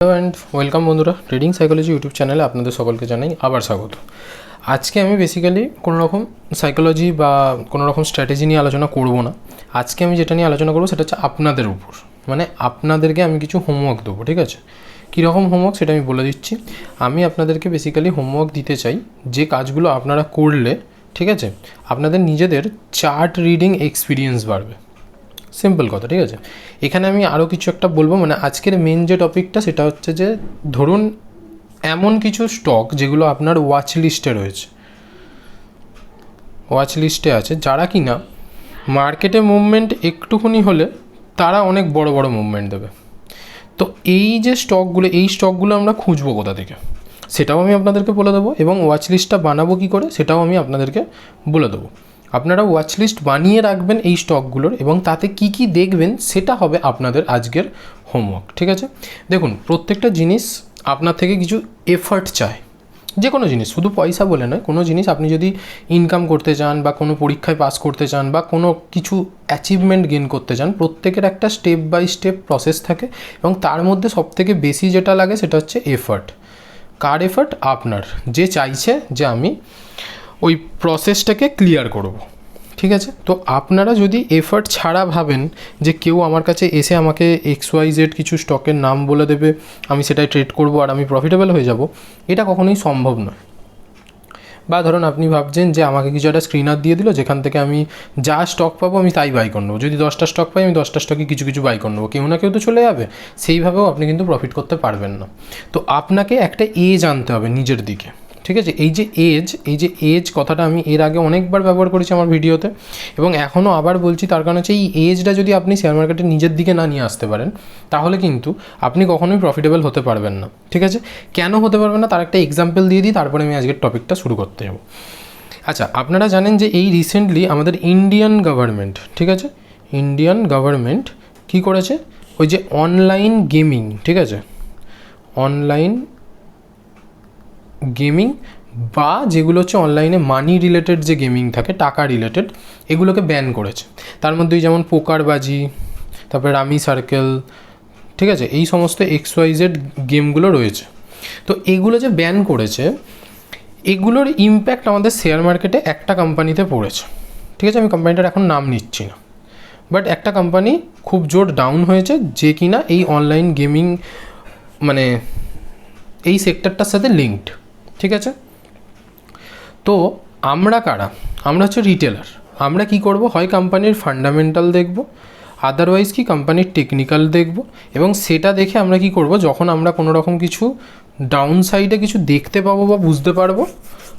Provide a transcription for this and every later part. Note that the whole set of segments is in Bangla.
হ্যালো অ্যান্ড ওয়েলকাম বন্ধুরা ট্রেডিং সাইকোলজি ইউটিউব চ্যানেলে আপনাদের সকলকে জানাই আবার স্বাগত। আজকে আমি বেসিক্যালি কোনো রকম সাইকোলজি বা কোনো রকম স্ট্র্যাটেজি নিয়ে আলোচনা করব না। আজকে আমি যেটা নিয়ে আলোচনা করব সেটা হচ্ছে আপনাদের উপর। মানে আপনাদেরকে আমি কিছু হোমওয়ার্ক দেবো, ঠিক আছে? কীরকম হোমওয়ার্ক সেটা আমি বলে দিচ্ছি। আমি আপনাদেরকে বেসিক্যালি হোমওয়ার্ক দিতে চাই যে কাজগুলো আপনারা করলে, ঠিক আছে? আপনাদের নিজেদের চার্ট রিডিং এক্সপিরিয়েন্স বাড়বে। সিম্পল কথা, ঠিক আছে? এখানে আমি আরও কিছু একটা বলব মানে আজকের মেন যে টপিকটা সেটা হচ্ছে যে, ধরুন এমন কিছু স্টক যেগুলো আপনার ওয়াচ লিস্টে রয়েছে। ওয়াচ লিস্টে আছে, যারা কি না মার্কেটে মুভমেন্ট একটুখানি হলে তারা অনেক বড় বড় মুভমেন্ট দেবে। তো এই যে স্টকগুলো এই স্টকগুলো আমরা খুঁজবো কোথা থেকে? সেটাও আমি আপনাদেরকে বলে দেবো এবং ওয়াচ লিস্টটা বানাবো কী করে, সেটাও আমি আপনাদেরকে বলে দেবো। আপনারা ওয়াচ লিস্ট বানিয়ে রাখবেন এই স্টকগুলোর এবং তাতে কি কি দেখবেন সেটা হবে আপনাদের আজকের হোমওয়ার্ক ঠিক আছে? দেখুন, প্রত্যেকটা জিনিস আপনার থেকে কিছু এফার্ট চায়। যে কোনো জিনিস, শুধু পয়সা বলে নয়, কোনো জিনিস আপনি যদি ইনকাম করতে চান বা কোনো পরীক্ষায় পাস করতে চান বা কোনো কিছু অ্যাচিভমেন্ট গেন করতে চান, প্রত্যেকের একটা স্টেপ বাই স্টেপ প্রসেস থাকে এবং তার মধ্যে সবথেকে বেশি যেটা লাগে সেটা হচ্ছে এফার্ট কার এফার্ট আপনার। যে চাইছে যে আমি ওই প্রসেসটাকে ক্লিয়ার করব। ঠিক আছে? তো আপনারা যদি এফার্ট ছাড়া ভাবেন যে কেউ আমার কাছে এসে আমাকে এক্স ওয়াই জেড কিছু স্টকের নাম বলে দেবে, আমি সেটাই ট্রেড করব আর আমি প্রফিটেবল হয়ে যাব, এটা কখনোই সম্ভব নয়। বা ধরুন আপনি ভাবছেন যে আমাকে কিছু একটা স্ক্রিনার দিয়ে দিল, যেখান থেকে আমি যা স্টক পাবো আমি তাই বাই করে নেব। যদি দশটা স্টক পাই, আমি দশটা স্টকে কিছু কিছু বাই করে নেব। কেউ না কেউ তো চলে যাবে। সেইভাবেও আপনি কিন্তু প্রফিট করতে পারবেন না। তো আপনাকে একটা এ জানতে হবে নিজের দিকে। ঠিক আছে? এই যে এজ এই যে এজ কথাটা আমি এর আগে অনেকবার ব্যবহার করেছি আমার ভিডিওতে এবং এখনও আবার বলছি, তার কারণ হচ্ছে এই এজটা যদি আপনি শেয়ার মার্কেটে নিজের দিকে না নিয়ে আসতে পারেন, তাহলে কিন্তু আপনি কখনোই প্রফিটেবল হতে পারবেন না। ঠিক আছে? কেন হতে পারবেন না? তার একটা এক্সাম্পল দিয়ে দিই, তারপরে আমি আজকের টপিকটা শুরু করতে যাব। আচ্ছা আপনারা জানেন যে এই রিসেন্টলি আমাদের ইন্ডিয়ান গভর্নমেন্ট ঠিক আছে? ইন্ডিয়ান গভর্নমেন্ট কী করেছে? ওই যে অনলাইন গেমিং ঠিক আছে? অনলাইন গেমিং বা যেগুলো হচ্ছে অনলাইনে মানি রিলেটেড যে গেমিং থাকে, টাকা রিলেটেড এগুলোকে ব্যান করেছে। তার মধ্যেই যেমন পোকারবাজি, তারপরে রামি সার্কেল ঠিক আছে? এই সমস্ত এক্স ওয়াইজেড গেমগুলো রয়েছে। তো এগুলো যে ব্যান করেছে, এগুলোর ইম্প্যাক্ট আমাদের শেয়ার মার্কেটে একটা কোম্পানিতে পড়েছে। ঠিক আছে? আমি কোম্পানিটার এখন নাম নিচ্ছি না। বাট একটা কোম্পানি খুব জোর ডাউন হয়েছে যে কিনা এই অনলাইন গেমিং মানে এই সেক্টরটার সাথে লিঙ্কড ঠিক আছে? তো আমরা কারা? আমরা হচ্ছে রিটেলার আমরা কি করব? হয় কোম্পানির ফান্ডামেন্টাল দেখব আদারওয়াইজ কি কোম্পানির টেকনিক্যাল দেখব, এবং সেটা দেখে আমরা কি করব? যখন আমরা কোনো রকম কিছু ডাউন সাইডে কিছু দেখতে পাবো বা বুঝতে পারব,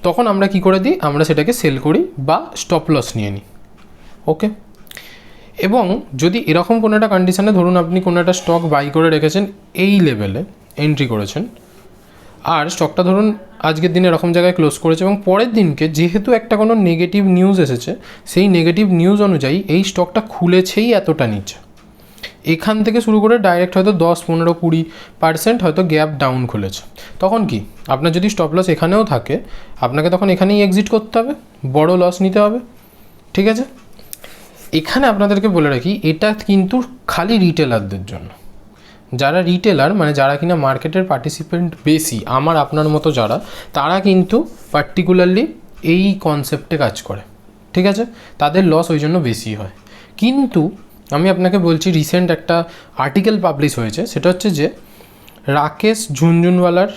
তখন আমরা কি করে দিই? আমরা সেটাকে সেল করি বা স্টপ লস নিয়ে নিই। ওকে? এবং যদি এরকম কোনো একটা কন্ডিশানে ধরুন আপনি কোনো একটা স্টক বাই করে রেখেছেন, এই লেভেলে এন্ট্রি করেছেন আর স্টকটা ধরুন আজকের দিনে এরকম জায়গায় ক্লোজ করেছে এবং পরের দিনকে যেহেতু একটা কোনো নেগেটিভ নিউজ এসেছে, সেই নেগেটিভ নিউজ অনুযায়ী এই স্টকটা খুলেছেই এতটা নিচে। এখান থেকে শুরু করে ডাইরেক্ট হয়তো দশ, পনেরো, কুড়ি পার্সেন্ট হয়তো গ্যাপ ডাউন খুলেছে। তখন কি? আপনার যদি স্টপ লস এখানেও থাকে, আপনাকে তখন এখানেই এক্সিট করতে হবে, বড় লস নিতে হবে, ঠিক আছে? এখানে আপনাদেরকে বলে রাখি, এটা কিন্তু খালি রিটেলারদের জন্য। যারা রিটেলার মানে যারা কিনা মার্কেটের পার্টিসিপেন্ট বেশি, আমার, আপনার মতো যারা, তারা কিন্তু পার্টিকুলারলি এই কনসেপ্টে কাজ করে। ঠিক আছে? তাদের লস ওই জন্য বেশি হয়। কিন্তু আমি আপনাকে বলছি রিসেন্ট একটা আর্টিকেল পাবলিশ হয়েছে, সেটা হচ্ছে যে রাকেশ ঝুনঝুনওয়ালার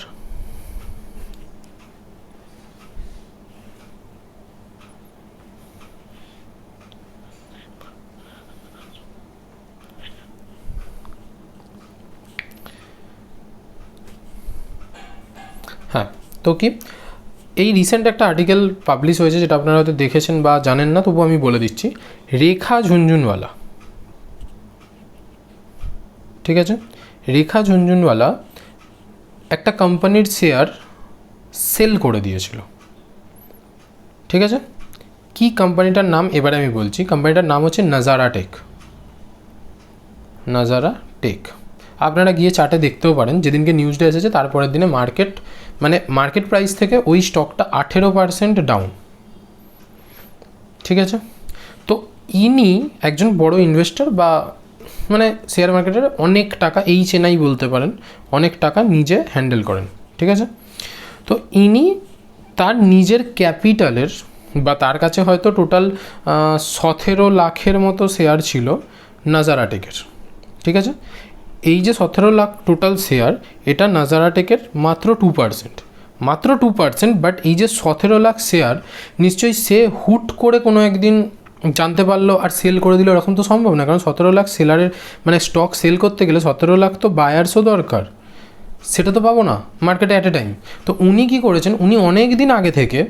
হ্যাঁ তো কি, এই রিসেন্ট একটা আর্টিকেল পাবলিশ হয়েছে যেটা আপনারা হয়তো দেখেছেন বা জানেন না তবু আমি বলে দিচ্ছি, রেখা ঝুনঝুনওয়ালা। ঠিক আছে? রেখা ঝুনঝুনওয়ালা একটা কোম্পানির শেয়ার সেল করে দিয়েছিল। ঠিক আছে? কি কোম্পানিটার নাম, এবারে আমি বলছি কোম্পানিটার নাম হচ্ছে নাজারা টেক নাজারা টেক আপনারা গিয়ে চার্টে দেখতেও পারেন, যেদিনকে নিউজটা এসেছে তারপরের দিনে মার্কেট মানে মার্কেট প্রাইস থেকে ওই স্টকটা আঠেরো পার্সেন্ট ডাউন ঠিক আছে? তো ইনি একজন বড় ইনভেস্টর বা মানে শেয়ার মার্কেটের অনেক টাকা এই চেনাই বলতে পারেন, অনেক টাকা নিজে হ্যান্ডেল করেন। ঠিক আছে? তো ইনি তার নিজের ক্যাপিটালের বা তার কাছে হয়তো টোটাল সতেরো লাখের মতো শেয়ার ছিল নাজারাটেকের ঠিক আছে? এই যে সতেরো লাখ টোটাল শেয়ার এটা নাজারাটেকের মাত্র টু পার্সেন্ট মাত্র টু পার্সেন্ট বাট এই যে সতেরো লাখ শেয়ার নিশ্চয়ই সে হুট করে কোনো একদিন জানতে পারল আর সেল করে দিল, এরকম তো সম্ভব না। কারণ সতেরো লাখ সেলারের মানে স্টক সেল করতে গেলে সতেরো লাখ তো বায়ার্সও দরকার। সেটা তো পাবো না মার্কেটে অ্যাট এ টাইম তো উনি কী করেছেন, উনি অনেক দিন আগে থেকে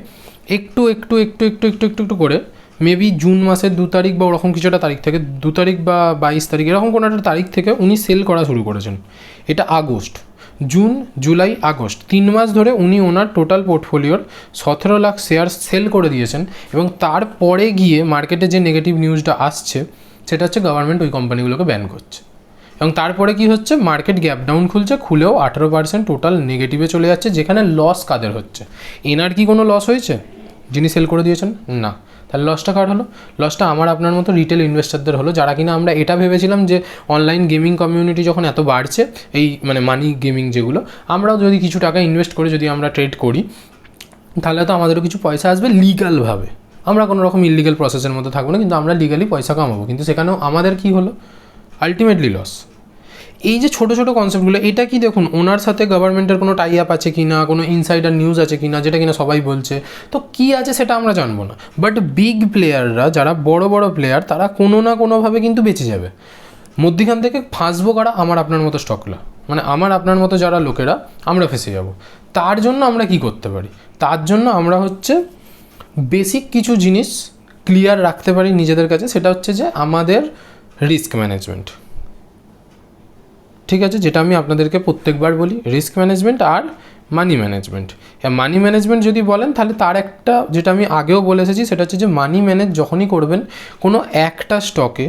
একটু একটু একটু একটু একটু একটু একটু করে মেবি জুন মাসের দু তারিখ বা ওরকম কিছু একটা তারিখ থেকে, দু তারিখ বা বাইশ তারিখ, এরকম কোনো একটা তারিখ থেকে উনি সেল করা শুরু করেছেন। এটা আগস্ট। June July August. তিন মাস ধরে উনি ওনার টোটাল পোর্টফোলিওর সতেরো লাখ শেয়ার সেল করে দিয়েছেন এবং তারপরে গিয়ে মার্কেটে যে নেগেটিভ নিউজটা আসছে, সেটা হচ্ছে গভর্নমেন্ট ওই কোম্পানিগুলোকে ব্যান করছে। এবং তারপরে কি হচ্ছে? মার্কেট গ্যাপ ডাউন খুলছে, খুলেও আঠেরো পার্সেন্ট টোটাল নেগেটিভে চলে যাচ্ছে, যেখানে লস কাদের হচ্ছে? এনার কি কোনো লস হয়েছে? যিনি সেল করে দিয়েছেন? না। তাহলে লসটা কার হলো? লসটা আমার আপনার মতো রিটেল ইনভেস্টারদের হলো, যারা কিনা আমরা এটা ভেবেছিলাম যে অনলাইন গেমিং কমিউনিটি যখন এত বাড়ছে, এই মানে মানি গেমিং যেগুলো, আমরাও যদি কিছু টাকা ইনভেস্ট করে যদি আমরা ট্রেড করি, তাহলে তো আমাদেরও কিছু পয়সা আসবে লিগালভাবে আমরা কোনো রকম ইলিগাল প্রসেসের মধ্যে থাকব না, কিন্তু আমরা লিগালি পয়সা কামাবো। কিন্তু সেখানেও আমাদের কি হলো? আলটিমেটলি লস এই যে ছোটো ছোটো কনসেপ্টগুলো এটা কি দেখুন, ওনার সাথে গভর্নমেন্টের কোনো টাই আপ আছে কি না কোনো ইনসাইডার নিউজ আছে কি না যেটা কিনা সবাই বলছে, তো কি আছে সেটা আমরা জানব না। বাট বিগ প্লেয়াররা যারা বড় বড় প্লেয়ার তারা কোনো না কোনোভাবে কিন্তু বেঁচে যাবে। মধ্যিখান থেকে ফাঁসবো কারা? আমার আপনার মতো স্টকলা মানে আমার আপনার মতো যারা লোকেরা, আমরা ফেসে যাব। তার জন্য আমরা কি করতে পারি? তার জন্য আমরা হচ্ছে বেসিক কিছু জিনিস ক্লিয়ার রাখতে পারি নিজেদের কাছে, সেটা হচ্ছে যে আমাদের রিস্ক ম্যানেজমেন্ট ঠিক আছে, যেটা আমি আপনাদেরকে প্রত্যেকবার বলি রিস্ক ম্যানেজমেন্ট আর মানি ম্যানেজমেন্ট হ্যাঁ মানি ম্যানেজমেন্ট যদি বলেন, তাহলে তার একটা যেটা আমি আগেও বলে এসেছি, সেটা হচ্ছে যে মানি ম্যানেজ যখনই করবেন, কোনো একটা স্টকে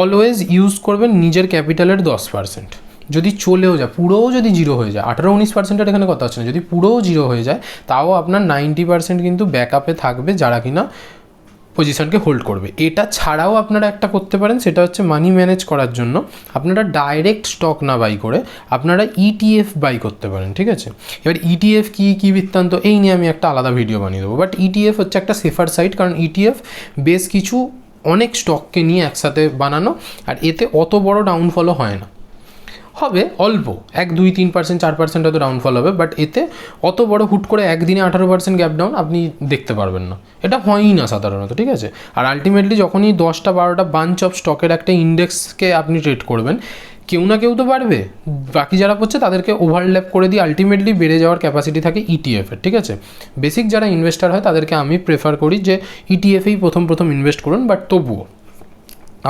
অলওয়েজ ইউজ করবেন নিজের ক্যাপিটালের দশ পার্সেন্ট যদি চলেও যায়, পুরোও যদি জিরো হয়ে যায় আঠারো উনিশ পার্সেন্টের এখানে কথা হচ্ছে না, যদি পুরোও জিরো হয়ে যায়, তাও আপনার নাইনটি পার্সেন্ট কিন্তু ব্যাকআপে থাকবে যারা কিনা পজিশনকে হোল্ড করবে। এটা ছাড়াও আপনারা একটা করতে পারেন, সেটা হচ্ছে মানি ম্যানেজ করার জন্য আপনারা ডাইরেক্ট স্টক না বাই করে আপনারা ইটিএফ বাই করতে পারেন, ঠিক আছে? এবার ইটিএফ কী কী বৃত্তান্ত, এই নিয়ে আমি একটা আলাদা ভিডিও বানিয়ে দেবো। বাট ইটিএফ হচ্ছে একটা সেফার সাইট কারণ ইটিএফ বেশ কিছু অনেক স্টককে নিয়ে একসাথে বানানো, আর এতে অত বড় ডাউনফলও হয় না। হবে অল্প, এক, দুই, তিন পার্সেন্ট চার পার্সেন্ট হয়তো ডাউনফল হবে বাট এতে অত বড় হুট করে একদিনে আঠারো পার্সেন্ট গ্যাপ ডাউন আপনি দেখতে পারবেন না। এটা হয়ই না সাধারণত, ঠিক আছে? আর আলটিমেটলি যখনই দশটা, বারোটা বাঞ্চ অফ স্টকের একটা ইন্ডেক্সকে আপনি ট্রেড করবেন, কেউ না কেউ তো বাড়বে। বাকি যারা পড়ছে তাদেরকে ওভারল্যাপ করে দিয়ে আলটিমেটলি বেড়ে যাওয়ার ক্যাপাসিটি থাকে ইটিএফের ঠিক আছে? বেসিক যারা ইনভেস্টার হয় তাদেরকে আমি প্রেফার করি যে ইটিএফেই প্রথম প্রথম ইনভেস্ট করুন বাট তবুও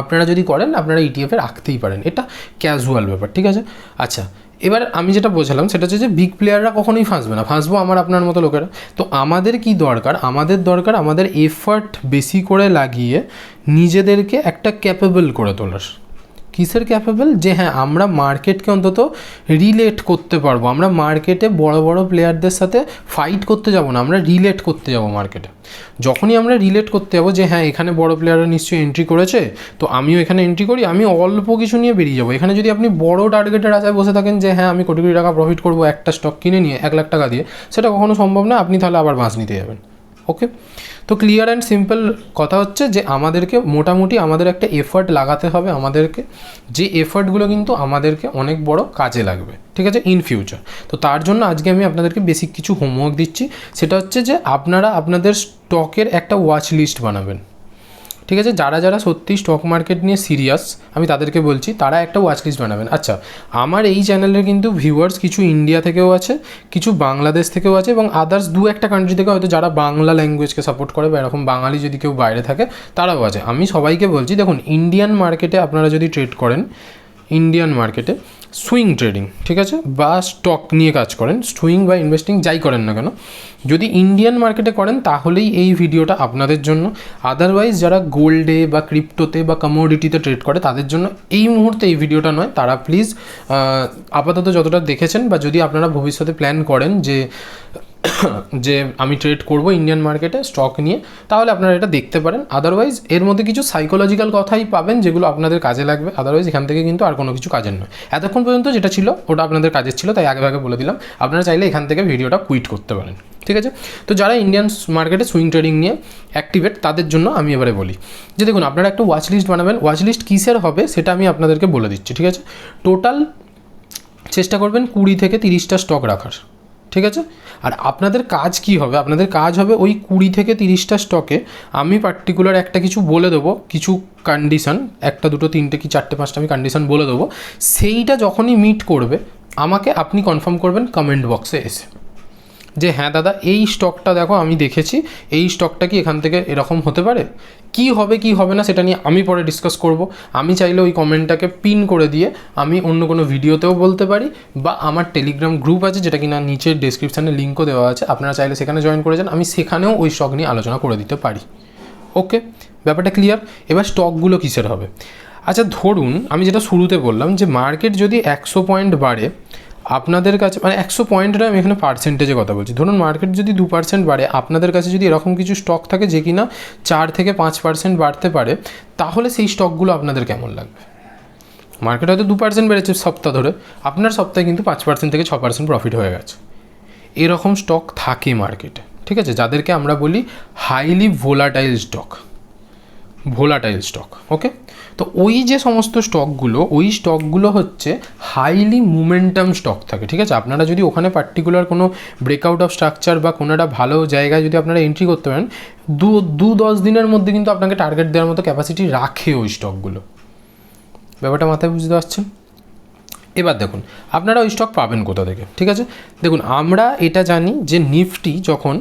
আপনারা যদি করেন, আপনারা ইটিএফে রাখতেই পারেন। এটা ক্যাজুয়াল ব্যাপার, ঠিক আছে? আচ্ছা এবার আমি যেটা বোঝালাম সেটা হচ্ছে যে বিগ প্লেয়াররা কখনোই ফাঁসবে না। ফাঁসবো আমার আপনার মতো লোকেরা। তো আমাদের কি দরকার? আমাদের দরকার আমাদের এফার্ট বেশি করে লাগিয়ে নিজেদেরকে একটা ক্যাপেবল করে তোলার। কিসের ক্যাপেবল যে হ্যাঁ আমরা মার্কেটকে অন্তত রিলেট করতে পারব। আমরা মার্কেটে বড় বড় প্লেয়ারদের সাথে ফাইট করতে যাব না, আমরা রিলেট করতে যাব মার্কেটে যখনই আমরা রিলেট করতে যাব যে হ্যাঁ এখানে বড় প্লেয়াররা নিশ্চয়ই এন্ট্রি করেছে, তো আমিও এখানে এন্ট্রি করি, আমি অল্প কিছু নিয়ে বেরিয়ে যাব। এখানে যদি আপনি বড় টার্গেটের আশায় বসে থাকেন যে হ্যাঁ আমি কোটি কোটি টাকা প্রফিট করব একটা স্টক কিনে নিয়ে, এক লাখ টাকা দিয়ে, সেটা কখনো সম্ভব না, আপনি তাহলে আবার বাঁশ নিতে যাবেন। ওকে তো ক্লিয়ার অ্যান্ড সিম্পল কথা হচ্ছে যে আমাদেরকে মোটামুটি আমাদের একটা এফার্ট লাগাতে হবে আমাদেরকে। যে এফার্টগুলো কিন্তু আমাদেরকে অনেক বড় কাজে লাগবে, ঠিক আছে? ইন ফিউচার তো তার জন্য আজকে আমি আপনাদেরকে বেসিক কিছু হোমওয়ার্ক দিচ্ছি। সেটা হচ্ছে যে আপনারা আপনাদের স্টকের একটা ওয়াচ লিস্ট বানাবেন। ঠিক আছে? যারা যারা সত্যি স্টক মার্কেট নিয়ে সিরিয়াস আমি তাদেরকে বলছি, তারা একটা ওয়াচ লিস্ট বানাবেন। আচ্ছা আমার এই চ্যানেলের কিন্তু ভিউয়ার্স কিছু ইন্ডিয়া থেকেও আছে, কিছু বাংলাদেশ থেকেও আছে এবং আদার্স দু একটা কান্ট্রি থেকে হয়তো যারা বাংলা ল্যাঙ্গুয়েজকে সাপোর্ট করে বা এরকম বাঙালি যদি কেউ বাইরে থাকে, তারাও আছে। আমি সবাইকে বলছি, দেখুন ইন্ডিয়ান মার্কেটে আপনারা যদি ট্রেড করেন ইন্ডিয়ান মার্কেটে সুইং ট্রেডিং, ঠিক আছে? বা স্টক নিয়ে কাজ করেন, সুইং বা ইনভেস্টিং যাই করেন না কেন। যদি ইন্ডিয়ান মার্কেটে করেন, তাহলেই এই ভিডিওটা আপনাদের জন্য। আদারওয়াইজ যারা গোল্ডে বা ক্রিপ্টোতে বা কমোডিটিতে ট্রেড করে, তাদের জন্য এই মুহূর্তে এই ভিডিওটা নয়। তারা প্লিজ আপাতত যতটা দেখেছেন বা যদি আপনারা ভবিষ্যতে প্ল্যান করেন যে যে আমি ট্রেড করব ইন্ডিয়ান মার্কেটে স্টক নিয়ে, তাহলে আপনারা এটা দেখতে পারেন। আদারওয়াইজ এর মধ্যে কিছু সাইকোলজিক্যাল কথাই পাবেন, যেগুলো আপনাদের কাজে লাগবে। আদারওয়াইজ এখান থেকে কিন্তু আর কোনো কিছু কাজের নয়। এতক্ষণ পর্যন্ত যেটা ছিল, ওটা আপনাদের কাজের ছিল, তাই আগে আগে বলে দিলাম। আপনারা চাইলে এখান থেকে ভিডিওটা কুইট করতে পারেন। ঠিক আছে? তো যারা ইন্ডিয়ান মার্কেটে সুইং ট্রেডিং নিয়ে অ্যাক্টিভেট তাদের জন্য আমি এবারে বলি। যে দেখুন, আপনারা একটা ওয়াচ লিস্ট বানাবেন। ওয়াচ লিস্ট কিসের হবে, সেটা আমি আপনাদেরকে বলে দিচ্ছি। ঠিক আছে? টোটাল চেষ্টা করবেন কুড়ি থেকে তিরিশটা স্টক রাখার। ঠিক আছে? আর আপনাদের কাজ কি হবে? আপনাদের কাজ হবে ওই কুড়ি থেকে তিরিশটা স্টকে আমি পার্টিকুলার একটা কিছু বলে দেবো, কিছু কন্ডিশন একটা, দুটো, তিনটে কি চারটে, পাঁচটা আমি কন্ডিশন বলে দেবো। সেইটা যখনই মিট করবে, আমাকে আপনি কনফার্ম করবেন কমেন্ট বক্সে এসে। যে হ্যাঁ দাদা, এই স্টকটা দেখো, আমি দেখেছি। এই স্টকটা কি এখান থেকে এরকম হতে পারে? কি হবে কি হবে না, সেটা নিয়ে আমি পরে ডিসকাস করব। আমি চাইলে ওই কমেন্টটাকে পিন করে দিয়ে আমি অন্য কোনো ভিডিওতেও বলতে পারি, বা আমার টেলিগ্রাম গ্রুপ আছে, যেটা কিনা নিচের ডিসক্রিপশানে লিঙ্কও দেওয়া আছে। আপনারা চাইলে সেখানে জয়েন করে যান। আমি সেখানেও ওই স্টক নিয়ে আলোচনা করে দিতে পারি। ওকে ব্যাপারটা ক্লিয়ার এবার স্টকগুলো কিসের হবে? আচ্ছা ধরুন, আমি যেটা শুরুতে বললাম যে মার্কেট যদি একশো পয়েন্ট বাড়ে আপনাদের কাছে মানে একশো পয়েন্টটা আমি এখানে পার্সেন্টেজে কথা বলছি। ধরুন মার্কেট যদি দু পার্সেন্ট বাড়ে, আপনাদের কাছে যদি এরকম কিছু স্টক থাকে যে কিনা চার থেকে পাঁচ পার্সেন্ট বাড়তে পারে, তাহলে সেই স্টকগুলো আপনাদের কেমন লাগবে? মার্কেট হয়তো দু পার্সেন্ট বেড়েছে সপ্তাহ ধরে, আপনার সপ্তাহে কিন্তু পাঁচ পার্সেন্ট থেকে ছ পার্সেন্ট প্রফিট হয়ে গেছে। এরকম স্টক থাকে মার্কেটে ঠিক আছে? যাদেরকে আমরা বলি highly volatile stock volatile stock okay তো ওই যে সমস্ত স্টকগুলো, ওই স্টকগুলো হচ্ছে হাইলি মুমেন্টাম স্টক থাকে, ঠিক আছে? আপনারা যদি ওখানে পার্টিকুলার কোনো ব্রেকআউট অফ স্ট্রাকচার বা কোনো একটা ভালো জায়গায় যদি আপনারা এন্ট্রি করতে পারেন, দু দু দশ দিনের মধ্যে কিন্তু আপনাকে টার্গেট দেওয়ার মতো ক্যাপাসিটি রাখে ওই স্টকগুলো। ব্যাপারটা মাথায় বুঝতে পারছেন? এবার দেখুন, আপনারা ওই স্টক পাবেন কোথা থেকে, ঠিক আছে? দেখুন, আমরা এটা জানি যে নিফটি যখন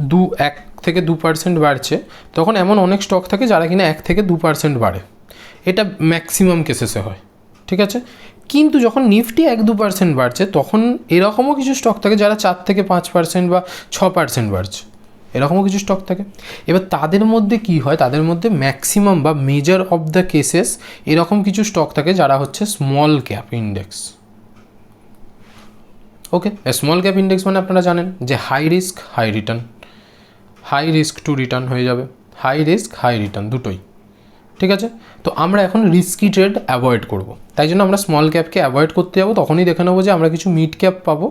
দু এক থেকে দু পার্সেন্ট বাড়ছে, তখন এমন অনেক স্টক থাকে যারা কিনা এক থেকে দু পার্সেন্ট বাড়ে। এটা ম্যাক্সিমাম কেসেসে হয়, ঠিক আছে? কিন্তু যখন নিফটি এক দু পার্সেন্ট বাড়ছে, তখন এরকমও কিছু স্টক থাকে যারা চার থেকে পাঁচ পার্সেন্ট বা ছ পার্সেন্ট বাড়ছে। এরকমও কিছু স্টক থাকে। এবার তাদের মধ্যে কি হয়? তাদের মধ্যে ম্যাক্সিমাম বা মেজর অফ দ্য কেসেস এরকম কিছু স্টক থাকে যারা হচ্ছে small cap index okay small cap index মানে আপনারা জানেন যে high risk high return high risk to return হয়ে যাবে। হাই রিস্ক হাই রিটার্ন দুটোই। ঠিক আছে? তো আমরা এখন রিস্কি ট্রেড অ্যাভয়েড করব। তাই জন্য আমরা স্মল ক্যাপকে অ্যাভয়েড করতে যাব। তখনই দেখে নেব যে আমরা কিছু মিড ক্যাপ পাবো,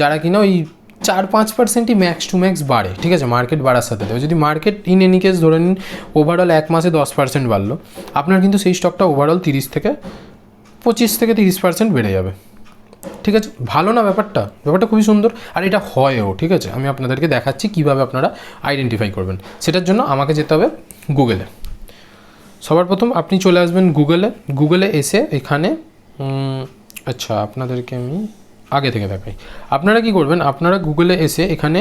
যারা কিনা ওই চার পাঁচ পার্সেন্টই ম্যাক্স টু ম্যাক্স বাড়ে। ঠিক আছে? মার্কেট বাড়ার সাথে সাথে। যদি মার্কেট ইন এনি কেস ধরে নিন ওভারঅল এক মাসে দশ পার্সেন্ট বাড়লো, আপনার কিন্তু সেই স্টকটা ওভারঅল তিরিশ থেকে পঁচিশ থেকে তিরিশ পার্সেন্ট বেড়ে যাবে। ঠিক আছে? ভালো না ব্যাপারটা? ব্যাপারটা খুবই সুন্দর। আর এটা হয়ও, ঠিক আছে? আমি আপনাদেরকে দেখাচ্ছি কীভাবে আপনারা আইডেন্টিফাই করবেন। সেটার জন্য আমাকে যেতে হবে গুগলে সবার প্রথম আপনি চলে আসবেন গুগলে গুগলে এসে এখানে আচ্ছা আপনাদেরকে আমি আগে থেকে দেখাই। আপনারা কি করবেন? আপনারা গুগলে এসে এখানে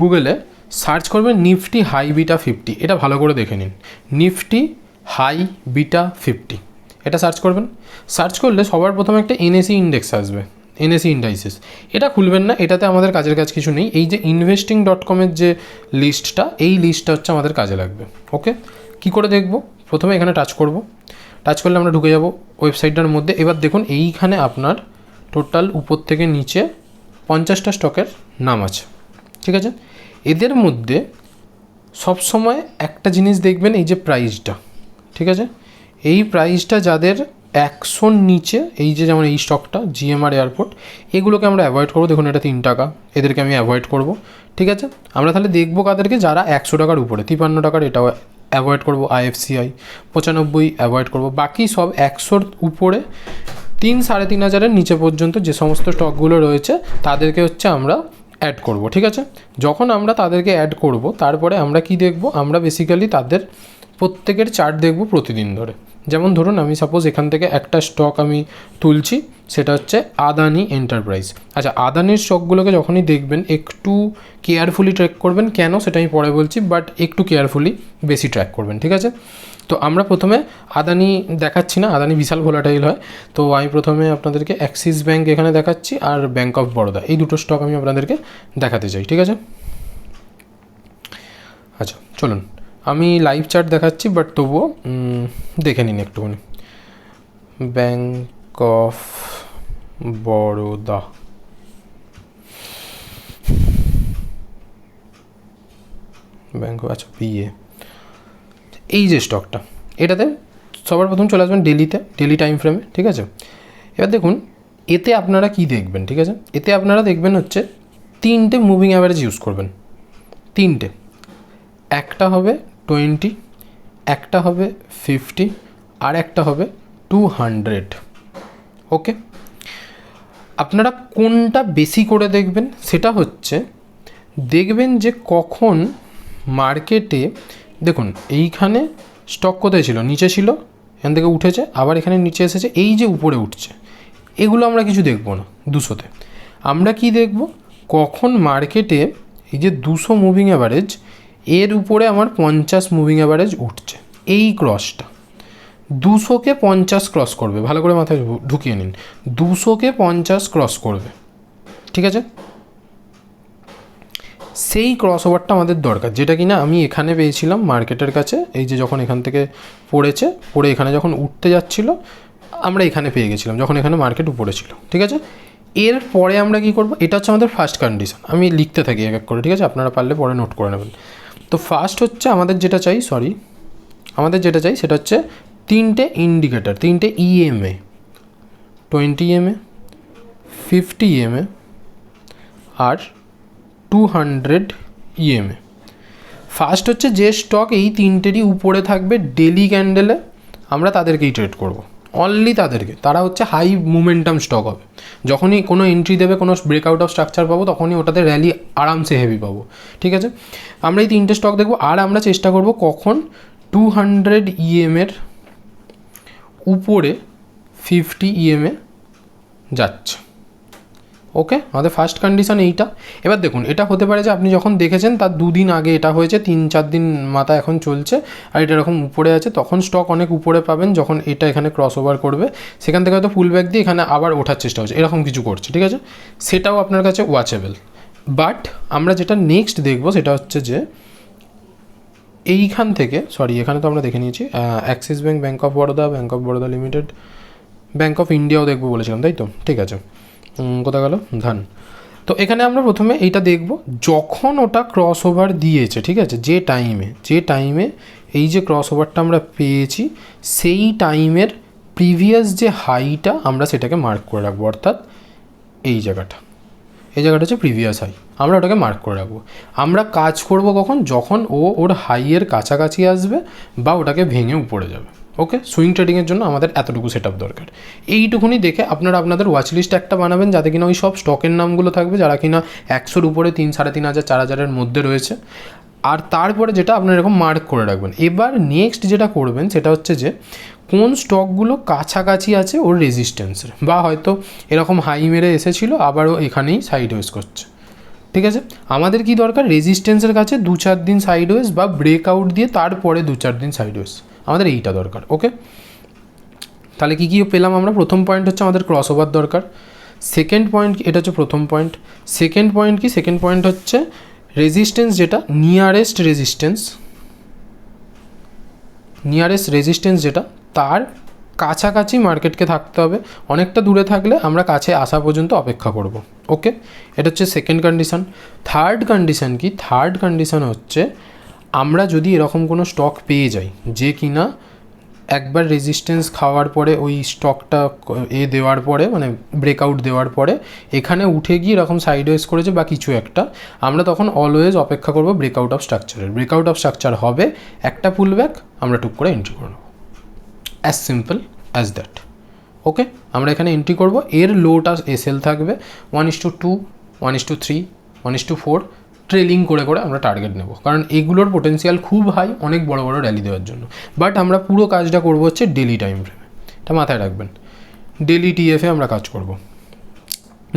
গুগলে সার্চ করবেন নিফটি হাই বিটা ফিফটি এটা ভালো করে দেখে নিন। নিফটি হাই বিটা ফিফটি এটা সার্চ করবেন। সার্চ করলে সবার প্রথমে একটা এনএসি ইন্ডেক্স আসবে। এনএসি ইন্ডাইসিস এটা খুলবেন না, এটাতে আমাদের কাজের কাজ কিছু নেই। এই যে ইনভেস্টিং ডট কমের যে লিস্টটা এই লিস্টটা হচ্ছে আমাদের কাজে লাগবে। ওকে? কি করে দেখব? প্রথমে এখানে টাচ করব। টাচ করলে আমরা ঢুকে যাব ওয়েবসাইটটার মধ্যে। এবার দেখুন, এইখানে আপনার টোটাল উপর থেকে নিচে পঞ্চাশটা স্টকের নাম আছে। ঠিক আছে? এদের মধ্যে সবসময় একটা জিনিস দেখবেন, এই যে প্রাইসটা ঠিক আছে? এই প্রাইসটা যাদের একশোর নিচে, এই যে যেমন এই স্টকটা জিএমআর এয়ারপোর্ট এগুলোকে আমরা অ্যাভয়েড করব। দেখুন, এটা তিন টাকা। এদেরকে আমি অ্যাভয়েড করব। ঠিক আছে? আমরা তাহলে দেখব কাদেরকে যারা একশো টাকার উপরে। তিপান্ন টাকার এটাও অ্যাভয়েড করব আইএফসিআই পঁচানব্বই অ্যাভয়েড করব। বাকি সব একশোর উপরে, তিন সাড়ে তিন হাজারের নিচে পর্যন্ত যে সমস্ত স্টকগুলো রয়েছে, তাদেরকে হচ্ছে আমরা অ্যাড করব। ঠিক আছে? যখন আমরা তাদেরকে অ্যাড করব, তারপরে আমরা কি দেখব? আমরা বেসিক্যালি তাদের প্রত্যেকের চার্ট দেখব প্রতিদিন ধরে। যেমন ধরুন, আমি সাপোজ এখান থেকে একটা স্টক আমি তুলছি, সেটা হচ্ছে আদানি এন্টারপ্রাইজ আচ্ছা আদানির স্টকগুলোকে যখনই দেখবেন, একটু কেয়ারফুলি ট্র্যাক করবেন, কেন সেটা আমি পরে বলছি বাট একটু কেয়ারফুলি বেশি ট্র্যাক করবেন, ঠিক আছে? তো আমরা প্রথমে আদানি দেখাচ্ছি না, আদানি বিশাল ভোলাটাইল হয়। তো আমি প্রথমে আপনাদেরকে অ্যাক্সিস ব্যাঙ্ক এখানে দেখাচ্ছি আর ব্যাঙ্ক অফ বরোদা এই দুটো স্টক আমি আপনাদেরকে দেখাতে চাই, ঠিক আছে? আচ্ছা চলুন। আমি লাইভ চার্ট দেখাচ্ছি বাট তবুও দেখে নিন একটুখানি। ব্যাঙ্ক অফ বরোদা ব্যাংক আচ্ছা পিএ এই যে স্টকটা এটাতে সবার প্রথম চলে আসবেন ডেলিতে ডেলি টাইম ফ্রেমে ঠিক আছে? এবার দেখুন, এতে আপনারা কি দেখবেন, ঠিক আছে? এতে আপনারা দেখবেন হচ্ছে, তিনটে মুভিং অ্যাভারেজ ইউজ করবেন। তিনটে। একটা হবে টোয়েন্টি, একটা হবে ফিফটি আর একটা হবে টু হান্ড্রেড। ওকে? আপনারা কোনটা বেশি করে দেখবেন সেটা হচ্ছে দেখবেন যে কখন মার্কেটে, দেখুন এইখানে স্টক কোথায় ছিল? নিচে ছিল, এখান থেকে উঠেছে, আবার এখানে নিচে এসেছে, এই যে উপরে উঠছে। এগুলো আমরা কিছু দেখব না দুশোতে। আমরা কি দেখব? কখন মার্কেটে এই যে দুশো মুভিং অ্যাভারেজ এর উপরে আমার পঞ্চাশ মুভিং অ্যাভারেজ উঠছে। এই ক্রসটা দুশোকে পঞ্চাশ ক্রস করবে। ভালো করে মাথায় ঢুকিয়ে নিন। দুশোকে পঞ্চাশ ক্রস করবে। ঠিক আছে? সেই ক্রস ওভারটা আমাদের দরকার। যেটা কিনা আমি এখানে পেয়েছিলাম মার্কেটের কাছে। এই যে যখন এখান থেকে পড়েছে, পড়ে এখানে যখন উঠতে যাচ্ছিল, আমরা এখানে পেয়ে গেছিলাম, যখন এখানে মার্কেট উপরে ছিল। ঠিক আছে? এর পরে আমরা কি করব? এটা হচ্ছে আমাদের ফার্স্ট কন্ডিশন আমি লিখতে থাকি এক এক করে। ঠিক আছে? আপনারা পারলে পরে নোট করে নেবেন। তো ফার্স্ট হচ্ছে আমাদের যেটা চাই সরি আমাদের যেটা চাই সেটা হচ্ছে তিনটে ইন্ডিকেটার তিনটে EMA twenty MA fifty MA আর টু হান্ড্রেড ইএমএ ফার্স্ট হচ্ছে যে স্টক এই তিনটেরই উপরে থাকবে ডেলি ক্যান্ডেলে আমরা তাদেরকেই ট্রেড করব। অনলি তাদেরকে। তারা হচ্ছে হাই মুমেন্টাম স্টক হবে। যখনই কোনো এন্ট্রি দেবে, কোনো ব্রেকআউট অফ স্ট্রাকচার পাবো, তখনই ওটাতে র্যালি আরামসে হেভি পাবো। ঠিক আছে? আমরা এই তিনটে স্টক দেখব, আর আমরা চেষ্টা করব কখন টু হান্ড্রেড ইএমের উপরে ফিফটি ইএমএ যাচ্ছে। ওকে আমাদের ফার্স্ট কন্ডিশন এইটা। এবার দেখুন, এটা হতে পারে যে আপনি যখন দেখেছেন তার দুদিন আগে এটা হয়েছে, তিন চার দিন মাথা এখন চলছে, আর এটা এরকম উপরে আছে, তখন স্টক অনেক উপরে পাবেন যখন এটা এখানে ক্রস ওভার করবে। সেখান থেকে হয়তো ফুল ব্যাক দিয়ে এখানে আবার ওঠার চেষ্টা হচ্ছে। এরকম কিছু করছে, ঠিক আছে? সেটাও আপনার কাছে ওয়াচেবল বাট আমরা যেটা নেক্সট দেখব সেটা হচ্ছে যে, এইখান থেকে সরি এখানে তো আমরা দেখে নিয়েছি Axis bank bank of Baroda bank of Baroda limited bank of ইন্ডিয়াও দেখব বলেছিলাম, তাই তো? ঠিক আছে। কোথায় গেল? ধান। তো এখানে আমরা প্রথমে এইটা দেখব, যখন ওটা ক্রস ওভার দিয়েছে, ঠিক আছে, যে টাইমে যে টাইমে এই যে ক্রস ওভারটা আমরা পেয়েছি, সেই টাইমের প্রিভিয়াস যে হাইটা আমরা সেটাকে মার্ক করে রাখব, অর্থাৎ এই জায়গাটা। এই জায়গাটা হচ্ছে প্রিভিয়াস হাই আমরা ওটাকে মার্ক করে রাখব। আমরা কাজ করব কখন? যখন ও ওর হাইয়ের কাছাকাছি আসবে বা ওটাকে ভেঙে উপরে যাবে। ওকে সুইং ট্রেডিংয়ের জন্য আমাদের এতটুকু সেট আপ দরকার। এইটুকুনি দেখে আপনারা আপনাদের ওয়াচ লিস্ট একটা বানাবেন যাতে কিনা ওই সব স্টকের নামগুলো থাকবে যারা কিনা একশোর উপরে তিন সাড়ে তিন হাজার, চার হাজারের মধ্যে রয়েছে। আর তারপরে যেটা আপনারা এরকম মার্ক করে রাখবেন। এবার নেক্সট যেটা করবেন সেটা হচ্ছে যে, কোন স্টকগুলো কাছাকাছি আছে ওর রেজিস্ট্যান্সের বা হয়তো এরকম হাই মেরে এসেছিল, আবারও এখানেই সাইড ওয়েজ করছে। ঠিক আছে? আমাদের কি দরকার? রেজিস্ট্যান্সের কাছে দু চার দিন সাইড ওয়েজ বা ব্রেকআউট দিয়ে তারপরে দু চার দিন সাইড ওয়েজ আমাদের এইটা দরকার ওকে তাহলে কী কী পেলাম আমরা? প্রথম পয়েন্ট হচ্ছে আমাদের ক্রস ওভার দরকার সেকেন্ড পয়েন্ট এটা হচ্ছে প্রথম পয়েন্ট সেকেন্ড পয়েন্ট কি? সেকেন্ড পয়েন্ট হচ্ছে রেজিস্ট্যান্স যেটা নিয়ারেস্ট রেজিস্ট্যান্স নিয়ারেস্ট রেজিস্ট্যান্স যেটা, তার কাছাকাছি মার্কেটকে থাকতে হবে। অনেকটা দূরে থাকলে আমরা কাছে আসা পর্যন্ত অপেক্ষা করব। ওকে? এটা হচ্ছে সেকেন্ড কন্ডিশন থার্ড কন্ডিশন কি? থার্ড কন্ডিশন হচ্ছে আমরা যদি এরকম কোনো স্টক পেয়ে যাই, যে কিনা একবার রেজিস্ট্যান্স খাওয়ার পরে, ওই স্টকটা এ দেওয়ার পরে মানে ব্রেকআউট দেওয়ার পরে, এখানে উঠে গিয়ে এরকম সাইড সাইডওয়েজ করেছে বা কিছু একটা, আমরা তখন অলওয়েজ অপেক্ষা করব ব্রেকআউট অফ স্ট্রাকচারের ব্রেকআউট অফ স্ট্রাকচার হবে, একটা পুল ব্যাক আমরা টুক করে এন্ট্রি করে নেব as simple as that okay আমরা এখানে এন্ট্রি করব। এর লোটা এসএল থাকবে। One is to two one is to three one is to four trailing করে করে আমরা টার্গেট নেব। কারণ এগুলোর পোটেন্সিয়াল খুব হাই অনেক বড় বড় র্যালি দেওয়ার জন্য। বাট আমরা পুরো কাজটা করব হচ্ছে ডেলি টাইম ফ্রেমে এটা মাথায় রাখবেন। ডেলি টিএফে আমরা কাজ করব।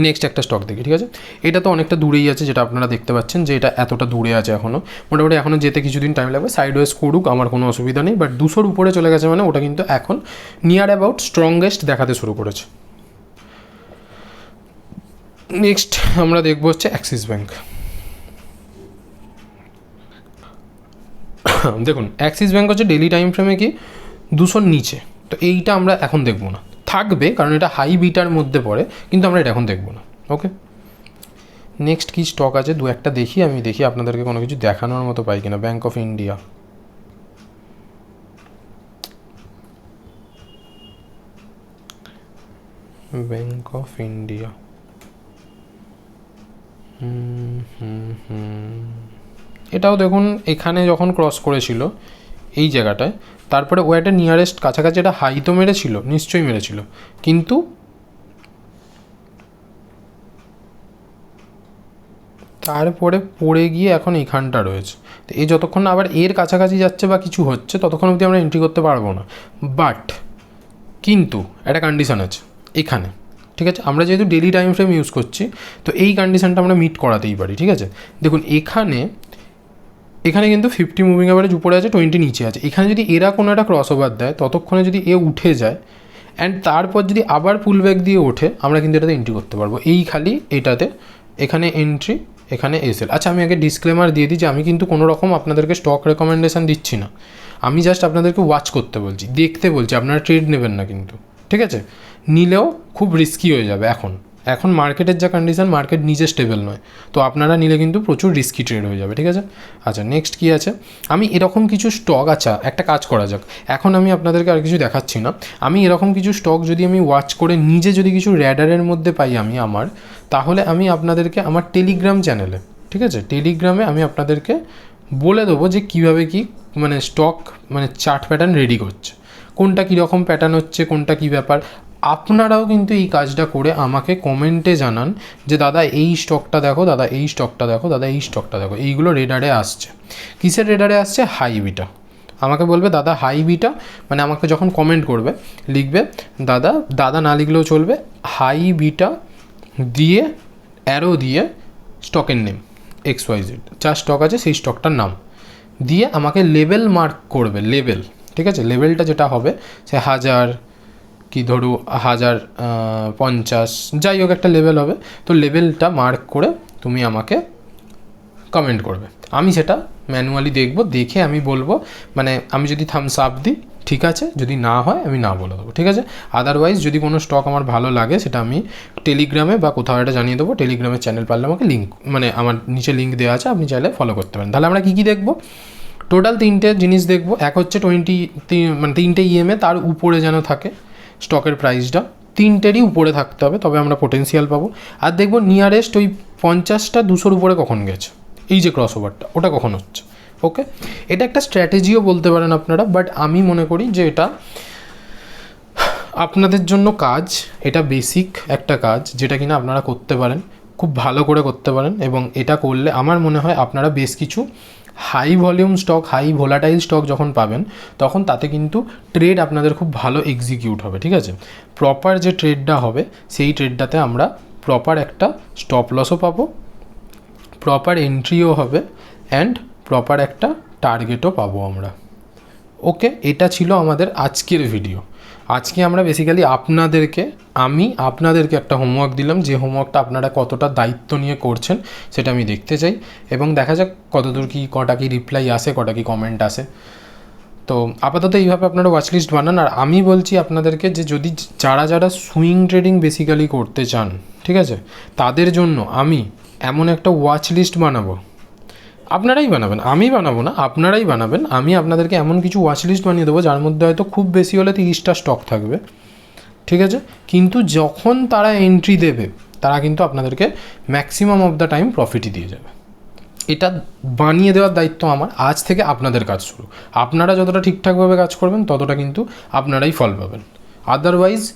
নেক্সট একটা স্টক দেখি, ঠিক আছে? এটা তো অনেকটা দূরেই আছে, যেটা আপনারা দেখতে পাচ্ছেন যে এটা এতটা দূরে আছে এখনও মোটামুটি এখনও যেতে কিছুদিন টাইম লাগবে। সাইডওয়েজ করুক, আমার কোনো অসুবিধা নেই বাট দুশোর উপরে চলে গেছে মানে ওটা কিন্তু এখন নিয়ার অ্যাবাউট স্ট্রংগেস্ট দেখাতে শুরু করেছে। নেক্সট আমরা দেখব হচ্ছে অ্যাক্সিস ব্যাঙ্ক দেখুন অ্যাক্সিস ব্যাঙ্ক হচ্ছে ডেলি টাইম ফ্রেমে কি? দুশোর নিচে। তো এইটা আমরা এখন দেখব না। থাকবে, কারণ এটা হাই বিটার মধ্যে পড়ে, কিন্তু আমরা এটা এখন দেখব না ওকে নেক্সট কী স্টক আছে? দু একটা দেখি, আমি দেখি আপনাদেরকে কোনো কিছু দেখানোর মতো পাই কিনা bank of India bank of India এটাও দেখুন, এখানে যখন ক্রস করেছিল, এই জায়গাটায় তারপরে ও একটা নিয়ারেস্ট কাছাকাছি একটা হাই তো মেরেছিল, নিশ্চয়ই মেরেছিল। কিন্তু তারপরে পড়ে গিয়ে এখন এইখানটা রয়েছে। তো এই যতক্ষণ না আবার এর কাছাকাছি যাচ্ছে বা কিছু হচ্ছে, ততক্ষণ অবধি আমরা এন্ট্রি করতে পারব না। বাট কিন্তু একটা কন্ডিশন আছে, এখানে। ঠিক আছে? আমরা যেহেতু ডেলি টাইম ফ্রেম ইউজ করছি, তো এই কন্ডিশনটা আমরা মিট করাতেই পারি, ঠিক আছে? দেখুন, এখানে এখানে কিন্তু ফিফটি মুভিং অ্যাভারেজ উপরে আছে টোয়েন্টি নিচে আছে। এখানে যদি এরা কোনো একটা ক্রস ওভার দেয়, ততক্ষণে যদি এ উঠে যায় অ্যান্ড তারপর যদি আবার পুল ব্যাক দিয়ে ওঠে, আমরা কিন্তু এটাতে এন্ট্রি করতে পারব। এই খালি এটাতে, এখানে এন্ট্রি এখানে এসএল আচ্ছা আমি আগে ডিসক্লেমার দিয়ে দিই যে আমি কিন্তু কোনো রকম আপনাদেরকে স্টক রেকমেন্ডেশন দিচ্ছি না। আমি জাস্ট আপনাদেরকে ওয়াচ করতে বলছি, দেখতে বলছি, আপনারা ট্রেড নেবেন না কিন্তু, ঠিক আছে? নিলেও খুব রিস্কি হয়ে যাবে এখন। এখন মার্কেটের যা কন্ডিশন মার্কেট নিজে স্টেবল নয়। তো আপনারা নিলে কিন্তু প্রচুর রিস্কি ট্রেড হয়ে যাবে, ঠিক আছে? আচ্ছা নেক্সট কী আছে? আমি এরকম কিছু স্টক আচ্ছা একটা কাজ করা যাক। এখন আমি আপনাদেরকে আর কিছু দেখাচ্ছি না। আমি এরকম কিছু স্টক যদি আমি ওয়াচ করে নিজে যদি কিছু র্যাডারের মধ্যে পাই আমি আমার, তাহলে আমি আপনাদেরকে আমার টেলিগ্রাম চ্যানেলে ঠিক আছে? টেলিগ্রামে আমি আপনাদেরকে বলে দেবো যে কীভাবে কি মানে স্টক মানে চার্ট প্যাটার্ন রেডি করছে। কোনটা কীরকম প্যাটার্ন হচ্ছে, কোনটা কী ব্যাপার? আপনারাও কিন্তু এই কাজটা করে আমাকে কমেন্টে জানান যে, দাদা, এই স্টকটা দেখো, দাদা, এই স্টকটা দেখো, দাদা, এই স্টকটা দেখো। এইগুলো রেডারে আসছে। কিসের রেডারে আসছে? হাইবিটা আমাকে বলবে, দাদা, হাই বিটা? মানে আমাকে যখন কমেন্ট করবে, লিখবে, দাদা দাদা না লিখলেও চলবে, হাই বিটা দিয়ে, অ্যারো দিয়ে স্টকের নেম, এক্স ওয়াই জেড। যা স্টক আছে সেই স্টকটার নাম। দিয়ে আমাকে লেভেল মার্ক করবে লেভেল ঠিক আছে? লেভেলটা যেটা হবে, সে হাজার কি ধরু, হাজার পঞ্চাশ, যাই হোক একটা লেভেল হবে। তো লেভেলটা মার্ক করে তুমি আমাকে কমেন্ট করবে। আমি সেটা ম্যানুয়ালি দেখব, দেখে আমি বলব মানে আমি যদি থামস আপ দিই, ঠিক আছে, যদি না হয় আমি না বলে দেবো, ঠিক আছে? আদারওয়াইজ যদি কোনো স্টক আমার ভালো লাগে, সেটা আমি টেলিগ্রামে বা কোথাও একটা জানিয়ে দেবো টেলিগ্রামের চ্যানেল পারলে আমাকে লিঙ্ক মানে আমার নিচে লিঙ্ক দেওয়া আছে, আপনি চাইলে ফলো করতে পারেন। তাহলে আমরা কী কী দেখব? টোটাল তিনটে জিনিস দেখব। এক হচ্ছে টোয়েন্টি মানে তিনটে ইএমএ তার উপরে যেন থাকে। স্টকের প্রাইসটা তিনটেরই উপরে থাকতে হবে, তবে আমরা পোটেন্সিয়াল পাবো। আর দেখব নিয়ারেস্ট ওই পঞ্চাশটা দুশোর উপরে কখন গেছে? এই যে ক্রস ওভারটা ওটা কখন হচ্ছে? ওকে এটা একটা স্ট্র্যাটেজিও বলতে পারেন আপনারা বাট আমি মনে করি যে এটা আপনাদের জন্য কাজ, এটা বেসিক একটা কাজ, যেটা কিনা আপনারা করতে পারেন, খুব ভালো করে করতে পারেন, এবং এটা করলে আমার মনে হয় আপনারা বেশ কিছু high volume stock high volatile stock যখন পাবেন, তখন তাতে কিন্তু ট্রেড আপনাদের খুব ভালো এক্সিকিউট হবে, ঠিক আছে? প্রপার যে ট্রেডটা হবে, সেই ট্রেডটাতে আমরা প্রপার একটা স্টপ লসও পাবো প্রপার এন্ট্রিও হবে অ্যান্ড প্রপার একটা টার্গেটও পাবো আমরা। ওকে এটা ছিল আমাদের আজকের ভিডিও আজকে আমরা বেসিক্যালি আপনাদেরকে, আমি আপনাদেরকে একটা হোমওয়ার্ক দিলাম, যে হোমওয়ার্কটা আপনারা কতটা দায়িত্ব নিয়ে করছেন, সেটা আমি দেখতে চাই। এবং দেখা যাক কতদূর কী, কটা কি রিপ্লাই আসে, কটা কি কমেন্ট আসে। তো আপাতত এইভাবে আপনারা ওয়াচ লিস্ট বানান। আর আমি বলছি আপনাদেরকে যে যদি যারা যারা সুইং ট্রেডিং বেসিক্যালি করতে চান, ঠিক আছে? তাদের জন্য আমি এমন একটা ওয়াচ লিস্ট বানাবো আপনারাই বানাবেন, আমি বানাবো না, আপনারাই বানাবেন। আমি আপনাদেরকে এমন কিছু ওয়াচ লিস্ট বানিয়ে দেবো, যার মধ্যে হয়তো খুব বেশি হলে তিরিশটা স্টক থাকবে। ঠিক আছে? কিন্তু যখন তারা এন্ট্রি দেবে, তারা কিন্তু আপনাদেরকে ম্যাক্সিমাম অফ দ্য টাইম প্রফিটই দিয়ে যাবে। এটা বানিয়ে দেওয়ার দায়িত্ব আমার, আজ থেকে আপনাদের কাজ শুরু। আপনারা যতটা ঠিকঠাকভাবে কাজ করবেন, ততটা কিন্তু আপনারাই ফল পাবেন। আদারওয়াইজ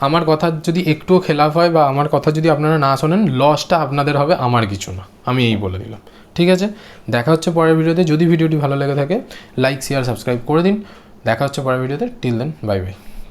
আমার কথা যদি একটুও খেলাফ হয় বা আমার কথা যদি আপনারা না শোনেন লসটা আপনাদের হবে, আমার কিছু না। আমি এই বলে দিলাম। ঠিক আছে? দেখা হচ্ছে পরের ভিডিওতে। যদি ভিডিওটি ভালো লেগে থাকে লাইক শেয়ার সাবস্ক্রাইব করে দিন। দেখা হচ্ছে পরের ভিডিওতে। Till then bye bye